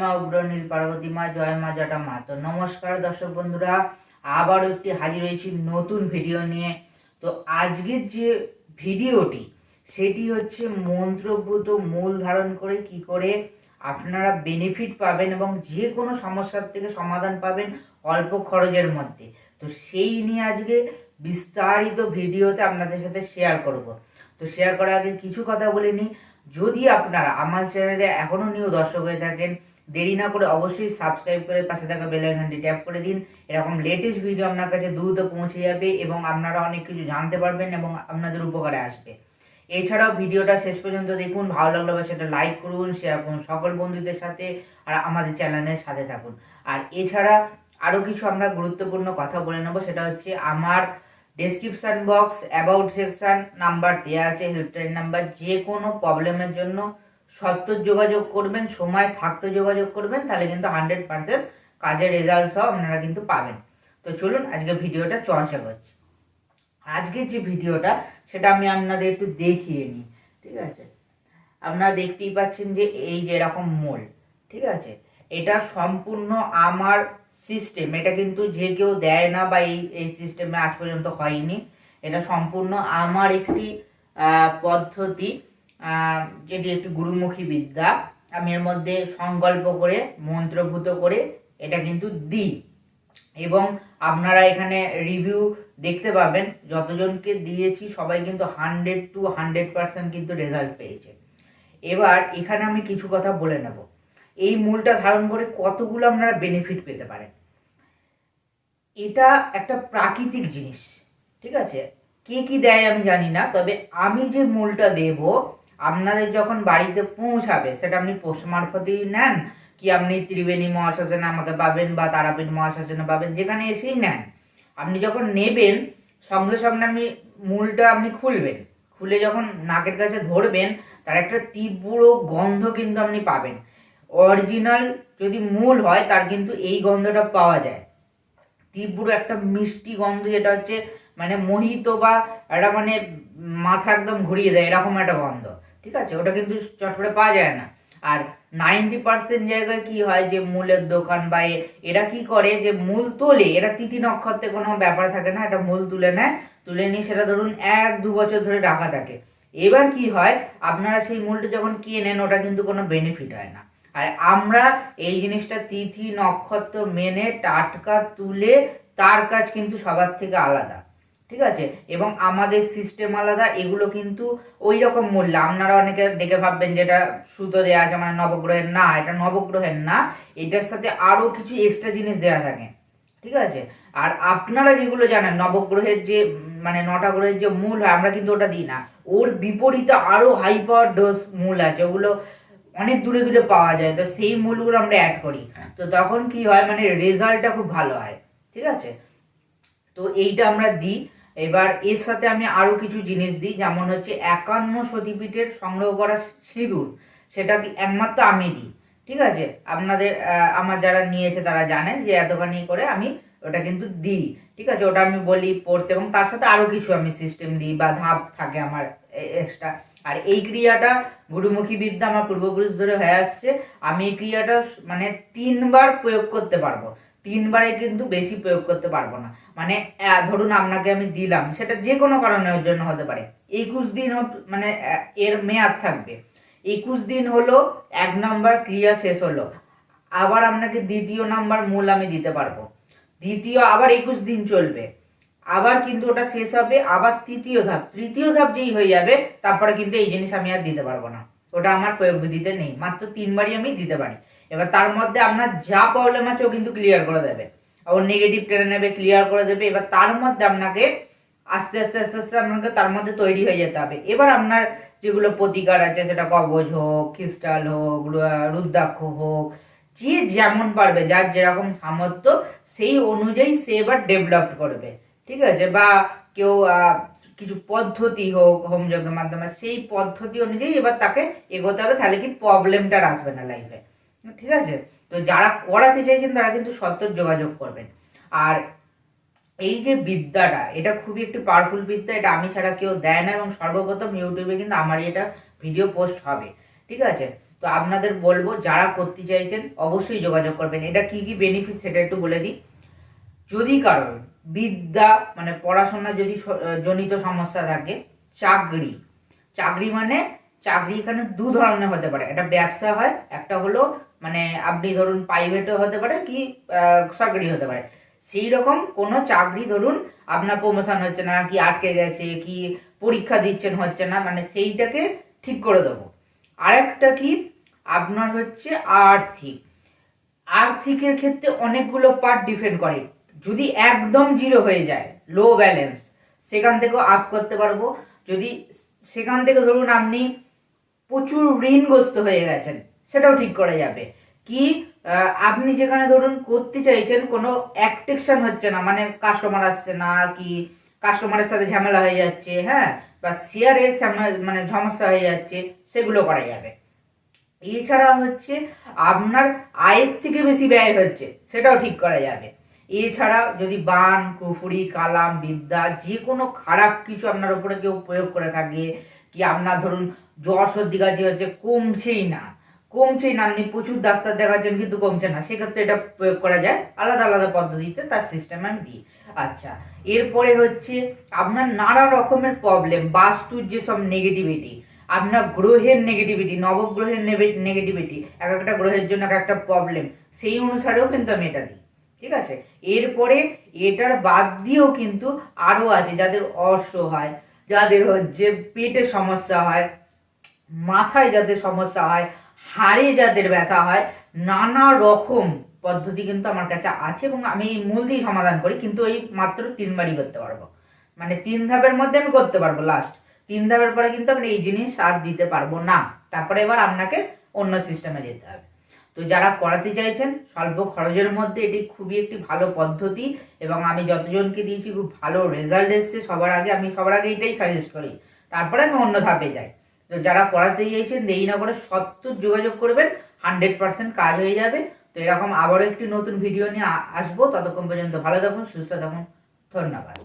মা অগ্রণীর পার্বতী মা, জয় মা, জটা মা। তো নমস্কার দর্শক বন্ধুরা, আবারও একটি হাজির হয়েছি নতুন ভিডিও নিয়ে। তো আজকের যে ভিডিওটি, সেটি হচ্ছে মন্ত্রভূত মূল ধারণ করে কি করে আপনারা বেনিফিট পাবেন এবং যে কোনো সমস্যার থেকে সমাধান পাবেন অল্প খরচের মধ্যে। তো সেই নিয়ে আজকে বিস্তারিত ভিডিওতে আপনাদের সাথে শেয়ার করব। তো শেয়ার করার আগে কিছু কথা বলে নিই। যদি আপনারা আমার চ্যানেলে এখনও নিউ দর্শক হয়ে থাকেন দেরি না করে অবশ্যই সাবস্ক্রাইব করে পাশে থাকা বেল আইকনটি ট্যাপ করে দিন। এরকম লেটেস্ট ভিডিও আপনার কাছে দ্রুত পৌঁছে যাবে এবং আপনারা অনেক কিছু জানতে পারবেন এবং আপনাদের উপকারে আসবে। এছাড়াও ভিডিওটা শেষ পর্যন্ত দেখুন, ভালো লাগলে বা সেটা লাইক করুন শেয়ার করুন সকল বন্ধুদের সাথে আর আমাদের চ্যানেলের সাথে থাকুন। আর এছাড়া আরও কিছু আমরা গুরুত্বপূর্ণ কথা বলে নেব, সেটা হচ্ছে আমার description box about section number দেওয়া আছে হেল্পলাইন নাম্বার যে কোনো প্রবলেমের জন্য সত্তর যোগাযোগ করবেন, সময় থাকতে যোগাযোগ করবেন, তাহলে কিন্তু হান্ড্রেড পার্সেন্ট কাজের রেজাল্ট সহ আপনারা কিন্তু পাবেন। তো চলুন আজকে ভিডিওটা চর্চা করছি। আজকের যে ভিডিওটা, সেটা আমি আপনাদের একটু দেখিয়ে নিই, ঠিক আছে? আপনারা দেখতেই পাচ্ছেন যে এই যে এরকম মোল, ঠিক আছে? এটা সম্পূর্ণ আমার সিস্টেম এটা কিন্তু যে কেউ দেয় না বা এই এই সিস্টেমে আজ পর্যন্ত হয়নি। এটা সম্পূর্ণ আমার একটি পদ্ধতি। যেটি একটি গুরুমুখী বিদ্যা, আমি এর মধ্যে সংকল্প করে, মন্ত্রভূত করে এটা কিন্তু দিই। এবং আপনারা এখানে রিভিউ দেখতে পাবেন, যতজনকে দিয়েছি, সবাই কিন্তু হান্ড্রেড টু হান্ড্রেড পার্সেন্ট কিন্তু রেজাল্ট পেয়েছে। এবার এখানে আমি কিছু কথা বলে নেব। এই মূলটা ধারণ করে কতগুলো আপনারা বেনিফিট পেতে পারেন। এটা একটা প্রাকৃতিক জিনিস, ঠিক আছে? কে কি দেয় আমি জানি না, তবে আমি যে মূলটা দেব আপনাদের যখন বাড়িতে পৌঁছাবে, সেটা আপনি পোস্ট মারফতেই নেন, কি আপনি ত্রিবেণী মহাশাসনে আমাকে পাবেন বা তারাপীঠ মহাশাসনে পাবেন, যেখানে এসেই নেন। আপনি যখন নেবেন, সঙ্গে সঙ্গে আপনি মূলটা আপনি খুলবেন। খুলে যখন নাকের কাছে ধরবেন, তার একটা তীব্র গন্ধ কিন্তু আপনি পাবেন। অরিজিনাল যদি মূল হয়, তার কিন্তু এই গন্ধটা পাওয়া যায়। তীব্র একটা মিষ্টি গন্ধ, যেটা হচ্ছে মানে মোহিত বা একটা মানে মাথা একদম ঘুরিয়ে দেয়, এরকম একটা গন্ধ। ঠিক আছে? ওটা কিন্তু চট করে পাওয়া যায় না। আর নাইনটি পার্সেন্ট জায়গায় কি হয় যে মূলের দোকান বা এরা কি করে যে মূল তোলে, এরা তিথি নক্ষত্রে কোনো ব্যাপার থাকে না, এটা মূল তুলে নেয়, তুলে নিয়ে সেটা ধরুন এক, দু বছর ধরে রাখা থাকে। এবার কি হয়, আপনারা সেই মূলটা যখন কেনেন, ওটা কিন্তু কোনো বেনিফিট হয় না। আর আমরা এই জিনিসটা তিথি, নক্ষত্র মেনে টাটকা তুলে, তার কাজ কিন্তু সবার থেকে আলাদা। ঠিক আছে? এবং আমাদের সিস্টেম আলাদা, এগুলো কিন্তু ওই রকম মূল্য। আপনারা অনেকে দেখে ভাববেন যে এটা সুতো দেওয়া আছে মানে নবগ্রহের। না, এটা নবগ্রহের না। এটার সাথে আরও কিছু এক্সট্রা জিনিস দেওয়া থাকে। ঠিক আছে? আর আপনারা যেগুলো জানেন, নবগ্রহের যে মানে নটা গ্রহের যে মূল হয়, আমরা কিন্তু ওটা দিই না। ওর বিপরীতে আরও হাই পাওয়ার ডোজ মূল আছে। ওগুলো অনেক দূরে দূরে পাওয়া যায়। তো সেই মূলগুলো আমরা অ্যাড করি। তো তখন কি হয় মানে রেজাল্টটা খুব ভালো হয়। ঠিক আছে? তো এইটা আমরা দিই। এবার এর সাথে আমি আরও কিছু জিনিস দিই, যেমন হচ্ছে একান্ন সতীপীঠের সংগ্রহ করা সিঁদুর, সেটা একমাত্র আমি দিই, ঠিক আছে? আপনাদের আমার যারা নিয়েছে তারা জানেন যে এতখানি করে আমি ওটা কিন্তু দিই, ঠিক আছে? ওটা আমি বলি, পড়তে, এবং তার সাথে আরও কিছু আমি সিস্টেম দিই বা ধাপ থাকে আমার এক্সট্রা আর এই ক্রিয়াটা গুরুমুখী বিদ্যা আমার পূর্বপুরুষ ধরে হয়ে আসছে, আমি এই ক্রিয়াটা মানে তিনবার প্রয়োগ করতে পারব। তিনবারে কিন্তু বেশি প্রয়োগ করতে পারব না। মানে ধরুন আপনাকে আমি দিলাম, সেটা যে কোনো কারণের জন্য হতে পারে। একুশ দিন মানে এর মেয়াদ থাকবে। একুশ দিন হলো, এক নাম্বার ক্রিয়া শেষ হলো। আবার আপনাকে দ্বিতীয় নাম্বার মূল আমি দিতে পারব। দ্বিতীয়, আবার একুশ দিন চলবে। আবার কিন্তু ওটা শেষ হবে, আবার তৃতীয় ধাপ। তৃতীয় ধাপ যেই হয়ে যাবে, তারপরে কিন্তু এই জিনিস আমি আর দিতে পারব না। ওটা আমার প্রয়োগ বিধিতে নেই। মাত্র তিনবারই আমি দিতে পারি। এবার তার মধ্যে আপনার যা প্রবলেম আছে ও কিন্তু ক্লিয়ার করে দেবে। ওর নেগেটিভ টেনে নেবে ক্লিয়ার করে দেবে, এবার তার মধ্যে আপনাকে আস্তে আস্তে আস্তে আস্তে আপনাকে তার মধ্যে তৈরি হয়ে যেতে হবে। এবার আপনার যেগুলো প্রতিকার আছে সেটা কবজ হোক খ্রিস্টাল হোক রুদ্রাক্ষ হোক, যে যেমন পারবে, যার যেরকম সামর্থ্য, সেই অনুযায়ী সে এবার ডেভেলপ করবে। ঠিক আছে? বা কেউ কিছু পদ্ধতি হোক হোম যজ্ঞের মাধ্যমে, সেই পদ্ধতি অনুযায়ী এবার তাকে এগোতে হবে, তাহলে কি প্রবলেমটা আসবে না লাইফে ঠিক আছে? তো যারা করাতে চাইছেন তারা কিন্তু সত্তর যোগাযোগ করবেন। আর এই যে বিদ্যাটা, এটা খুবই একটি পাওয়ারফুল বিদ্যা, এটা আমি ছাড়া কেউ দেয় না এবং সর্বপ্রথম ইউটিউবে কিন্তু আমারই এটা ভিডিও পোস্ট হবে, ঠিক আছে? তো আপনাদের বলব, যারা করতে চাইছেন, অবশ্যই যোগাযোগ করবেন। এটা কি কি বেনিফিট সেটা একটু বলে দিই। যদি কারোর বিদ্যা মানে পড়াশোনা যদি জনিত সমস্যা থাকে, চাকরি চাকরি মানে চাকরি এখানে দু ধরনের হতে পারে। একটা ব্যবসা হয়, একটা হলো মানে আপনি ধরুন প্রাইভেটও হতে পারে কি সরকারি হতে পারে। সেই রকম কোনো চাকরি ধরুন আপনার প্রমোশন হচ্ছে না, কি আটকে গেছে, কি পরীক্ষা দিচ্ছেন হচ্ছে না মানে সেইটাকে ঠিক করে দেবো। আরেকটা কি, আপনার হচ্ছে আর্থিক। আর্থিকের ক্ষেত্রে অনেকগুলো পার্ট ডিপেন্ড করে। যদি একদম জিরো হয়ে যায় লো ব্যালেন্স সেখান থেকেও আপ করতে পারব। যদি সেখান থেকে ধরুন আপনি প্রচুর ঋণগ্রস্ত হয়ে গেছেন সেটাও ঠিক করা যাবে। কি আপনি যেখানে ধরুন করতে চাইছেন, কোনো অ্যাক্টেকশন হচ্ছে না মানে কাস্টমার আসছে না, কি কাস্টমারের সাথে ঝামেলা হয়ে যাচ্ছে হ্যাঁ বা শেয়ারের মানে সমস্যা হয়ে যাচ্ছে, সেগুলো করা যাবে। এছাড়া হচ্ছে আপনার আয়ের থেকে বেশি ব্যয় হচ্ছে, সেটাও ঠিক করা যাবে। এছাড়া যদি বান, কুফুরি, কালাম, বিদ্যা যে কোনো খারাপ কিছু আপনার উপরে কেউ প্রয়োগ করে থাকে, কি আপনার ধরুন জ্বর সর্দি কাশি হচ্ছে, কমছেই না। কমছেই না আপনি প্রচুর ডাক্তার দেখাচ্ছেন কিন্তু কমছে না। সেক্ষেত্রে এটা প্রয়োগ করা যায় আলাদা আলাদা পদ্ধতিতে তার সিস্টেম আমি দিই। আচ্ছা এরপরে হচ্ছে আপনার নানা রকমের প্রবলেম বাস্তুর যেসব নেগেটিভিটি আপনার গ্রহের নেগেটিভিটি নবগ্রহের নেগেটিভিটি এক একটা গ্রহের জন্য এক একটা প্রবলেম সেই অনুসারেও কিন্তু আমি এটা দিই। ঠিক আছে? এরপরে এটার বাদ দিয়েও কিন্তু আরও আছে যাদের অর্শ হয় যাদের হচ্ছে পেটের সমস্যা হয়, মাথায় যাদের সমস্যা হয় হাড়ে যাদের ব্যথা হয়, নানা রকম পদ্ধতি কিন্তু আমার কাছে আছে এবং আমি মূল দিয়ে সমাধান করি, কিন্তু ওই মাত্র তিনবারই করতে পারব। মানে তিন ধাপের মধ্যে আমি করতে পারব লাস্ট তিন ধাপের পরে কিন্তু আমি এই জিনিস আর দিতে পারব না। তারপরে এবার আপনাকে অন্য সিস্টেমে যেতে হবে। তো যারা করাতে চাইছেন, স্বল্প খরচের মধ্যে এটি খুবই একটি ভালো পদ্ধতি এবং আমি যতজনকে দিয়েছি, খুব ভালো রেজাল্ট এসছে, সবার আগে আমি সবার আগে এটাই সাজেস্ট করি। তারপরে আমি অন্য ধাপে যাই। তো যারা করাতে চাইছেন দেরি না করে সত্তর যোগাযোগ করবেন হান্ড্রেড পার্সেন্ট কাজ হয়ে যাবে। তো এরকম আবারও একটি নতুন ভিডিও নিয়ে আসব। ততক্ষণ পর্যন্ত ভালো থাকুন, সুস্থ থাকুন। ধন্যবাদ।